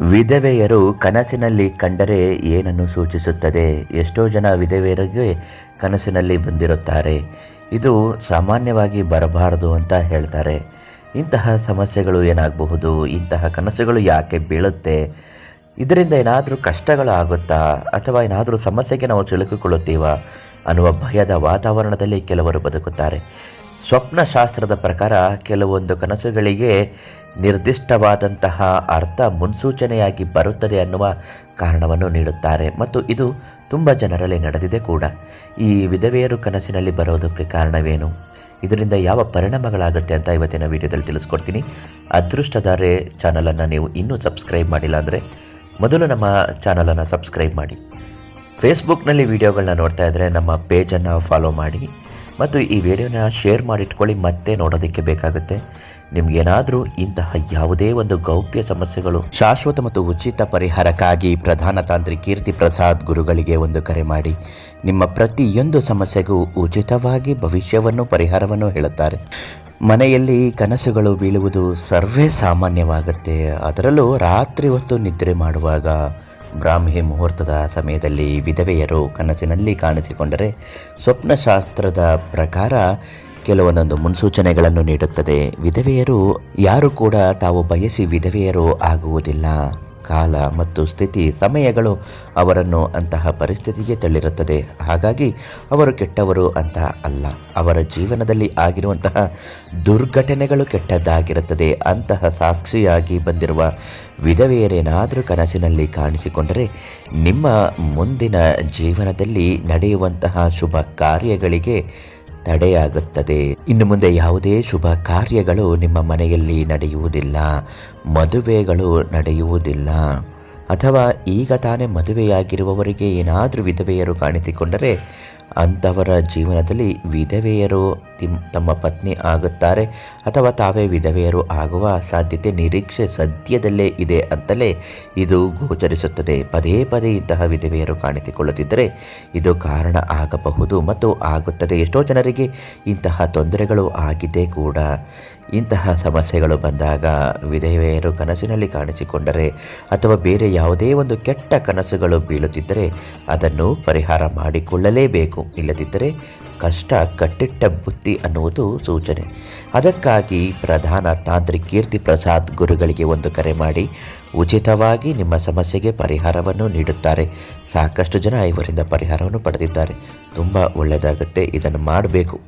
ವಿಧವೆಯರು ಕನಸಿನಲ್ಲಿ ಕಂಡರೆ ಏನನ್ನು ಸೂಚಿಸುತ್ತದೆ? ಎಷ್ಟೋ ಜನ ವಿಧವೆಯರಿಗೆ ಕನಸಿನಲ್ಲಿ ಬಂದಿರುತ್ತಾರೆ. ಇದು ಸಾಮಾನ್ಯವಾಗಿ ಬರಬಾರದು ಅಂತ ಹೇಳ್ತಾರೆ. ಇಂತಹ ಸಮಸ್ಯೆಗಳು ಏನಾಗಬಹುದು? ಇಂತಹ ಕನಸುಗಳು ಯಾಕೆ ಬೀಳುತ್ತೆ? ಇದರಿಂದ ಏನಾದರೂ ಕಷ್ಟಗಳು ಆಗುತ್ತಾ ಅಥವಾ ಏನಾದರೂ ಸಮಸ್ಯೆಗೆ ನಾವು ಸಿಲುಕಿಕೊಳ್ಳುತ್ತೀವ? ಅನ್ನುವ ಭಯದ ವಾತಾವರಣದಲ್ಲಿ ಕೆಲವರು ಬದುಕುತ್ತಾರೆ. ಸ್ವಪ್ನಶಾಸ್ತ್ರದ ಪ್ರಕಾರ ಕೆಲವೊಂದು ಕನಸುಗಳಿಗೆ ನಿರ್ದಿಷ್ಟವಾದಂತಹ ಅರ್ಥ ಮುನ್ಸೂಚನೆಯಾಗಿ ಬರುತ್ತದೆ ಅನ್ನುವ ಕಾರಣವನ್ನು ನೀಡುತ್ತಾರೆ. ಮತ್ತು ಇದು ತುಂಬ ಜನರಲ್ಲಿ ನಡೆದಿದೆ ಕೂಡ. ಈ ವಿಧವೆಯರು ಕನಸಿನಲ್ಲಿ ಬರೋದಕ್ಕೆ ಕಾರಣವೇನು? ಇದರಿಂದ ಯಾವ ಪರಿಣಾಮಗಳಾಗುತ್ತೆ ಅಂತ ಇವತ್ತಿನ ವಿಡಿಯೋದಲ್ಲಿ ತಿಳಿಸ್ಕೊಡ್ತೀನಿ. ಅದೃಷ್ಟದಾರೆ ಚಾನಲನ್ನು ನೀವು ಇನ್ನೂ ಸಬ್ಸ್ಕ್ರೈಬ್ ಮಾಡಿಲ್ಲ ಅಂದರೆ ಮೊದಲು ನಮ್ಮ ಚಾನಲನ್ನು ಸಬ್ಸ್ಕ್ರೈಬ್ ಮಾಡಿ. ಫೇಸ್ಬುಕ್ನಲ್ಲಿ ವಿಡಿಯೋಗಳನ್ನ ನೋಡ್ತಾ ಇದ್ದರೆ ನಮ್ಮ ಪೇಜನ್ನು ಫಾಲೋ ಮಾಡಿ. ಮತ್ತು ಈ ವಿಡಿಯೋನ ಶೇರ್ ಮಾಡಿಟ್ಕೊಳ್ಳಿ, ಮತ್ತೆ ನೋಡೋದಕ್ಕೆ ಬೇಕಾಗುತ್ತೆ. ನಿಮ್ಗೇನಾದರೂ ಇಂತಹ ಯಾವುದೇ ಒಂದು ಗೌಪ್ಯ ಸಮಸ್ಯೆಗಳು, ಶಾಶ್ವತ ಮತ್ತು ಉಚಿತ ಪರಿಹಾರಕ್ಕಾಗಿ ಪ್ರಧಾನ ತಾಂತ್ರಿ ಕೀರ್ತಿ ಪ್ರಸಾದ್ ಗುರುಗಳಿಗೆ ಒಂದು ಕರೆ ಮಾಡಿ, ನಿಮ್ಮ ಪ್ರತಿಯೊಂದು ಸಮಸ್ಯೆಗೂ ಉಚಿತವಾಗಿ ಭವಿಷ್ಯವನ್ನು, ಪರಿಹಾರವನ್ನು ಹೇಳುತ್ತಾರೆ. ಮನೆಯಲ್ಲಿ ಕನಸುಗಳು ಬೀಳುವುದು ಸರ್ವೇ ಸಾಮಾನ್ಯವಾಗುತ್ತೆ. ಅದರಲ್ಲೂ ರಾತ್ರಿ ಹೊತ್ತು ನಿದ್ರೆ ಮಾಡುವಾಗ ಬ್ರಾಹ್ಮಿ ಮುಹೂರ್ತದ ಸಮಯದಲ್ಲಿ ವಿಧವೆಯರು ಕನಸಿನಲ್ಲಿ ಕಾಣಿಸಿಕೊಂಡರೆ ಸ್ವಪ್ನಶಾಸ್ತ್ರದ ಪ್ರಕಾರ ಕೆಲವೊಂದೊಂದು ಮುನ್ಸೂಚನೆಗಳನ್ನು ನೀಡುತ್ತದೆ. ವಿಧವೆಯರು ಯಾರು ಕೂಡ ತಾವು ಬಯಸಿ ವಿಧವೆಯರು ಆಗುವುದಿಲ್ಲ. ಕಾಲ ಮತ್ತು ಸ್ಥಿತಿ ಸಮಯಗಳು ಅವರನ್ನು ಅಂತಹ ಪರಿಸ್ಥಿತಿಗೆ ತಳ್ಳಿರುತ್ತದೆ. ಹಾಗಾಗಿ ಅವರು ಕೆಟ್ಟವರು ಅಂತ ಅಲ್ಲ, ಅವರ ಜೀವನದಲ್ಲಿ ಆಗಿರುವಂತಹ ದುರ್ಘಟನೆಗಳು ಕೆಟ್ಟದ್ದಾಗಿರುತ್ತದೆ ಅಂತಹ ಸಾಕ್ಷಿಯಾಗಿ ಬಂದಿರುವ ವಿಧವೆಯರೇನಾದರೂ ಕನಸಿನಲ್ಲಿ ಕಾಣಿಸಿಕೊಂಡರೆ ನಿಮ್ಮ ಮುಂದಿನ ಜೀವನದಲ್ಲಿ ನಡೆಯುವಂತಹ ಶುಭ ಕಾರ್ಯಗಳಿಗೆ ತಡೆಯಾಗುತ್ತದೆ. ಇನ್ನು ಮುಂದೆ ಯಾವುದೇ ಶುಭ ಕಾರ್ಯಗಳು ನಿಮ್ಮ ಮನೆಯಲ್ಲಿ ನಡೆಯುವುದಿಲ್ಲ, ಮದುವೆಗಳು ನಡೆಯುವುದಿಲ್ಲ. ಅಥವಾ ಈಗ ತಾನೇ ಮದುವೆಯಾಗಿರುವವರಿಗೆ ಏನಾದರೂ ವಿಧವೆಯರು ಕಾಣಿಸಿಕೊಂಡರೆ ಅಂಥವರ ಜೀವನದಲ್ಲಿ ವಿಧವೆಯರು ತಮ್ಮ ಪತ್ನಿ ಆಗುತ್ತಾರೆ ಅಥವಾ ತಾವೇ ವಿಧವೆಯರು ಆಗುವ ಸಾಧ್ಯತೆ ನಿರೀಕ್ಷೆ ಸದ್ಯದಲ್ಲೇ ಇದೆ ಅಂತಲೇ ಇದು ಗೋಚರಿಸುತ್ತದೆ. ಪದೇ ಪದೇ ಇಂತಹ ವಿಧವೆಯರು ಕಾಣಿಸಿಕೊಳ್ಳುತ್ತಿದ್ದರೆ ಇದು ಕಾರಣ ಆಗಬಹುದು ಮತ್ತು ಆಗುತ್ತದೆ. ಎಷ್ಟೋ ಜನರಿಗೆ ಇಂತಹ ತೊಂದರೆಗಳು ಆಗಿದೆ ಕೂಡ ಇಂತಹ ಸಮಸ್ಯೆಗಳು ಬಂದಾಗ ವಿಧವೆಯರು ಕನಸಿನಲ್ಲಿ ಕಾಣಿಸಿಕೊಂಡರೆ ಅಥವಾ ಬೇರೆ ಯಾವುದೇ ಒಂದು ಕೆಟ್ಟ ಕನಸುಗಳು ಬೀಳುತ್ತಿದ್ದರೆ ಅದನ್ನು ಪರಿಹಾರ ಮಾಡಿಕೊಳ್ಳಲೇಬೇಕು. ಇಲ್ಲದಿದ್ದರೆ ಕಷ್ಟ ಕಟ್ಟಿಟ್ಟ ಬುತ್ತಿ ಅನ್ನುವುದು ಸೂಚನೆ. ಅದಕ್ಕಾಗಿ ಪ್ರಧಾನ ತಾಂತ್ರಿ ಕೀರ್ತಿ ಪ್ರಸಾದ್ ಗುರುಗಳಿಗೆ ಒಂದು ಕರೆ ಮಾಡಿ, ಉಚಿತವಾಗಿ ನಿಮ್ಮ ಸಮಸ್ಯೆಗೆ ಪರಿಹಾರವನ್ನು ನೀಡುತ್ತಾರೆ. ಸಾಕಷ್ಟು ಜನ ಇವರಿಂದ ಪರಿಹಾರವನ್ನು ಪಡೆದಿದ್ದಾರೆ. ತುಂಬ ಒಳ್ಳೆಯದಾಗುತ್ತೆ. ಇದನ್ನು ಮಾಡಬೇಕು.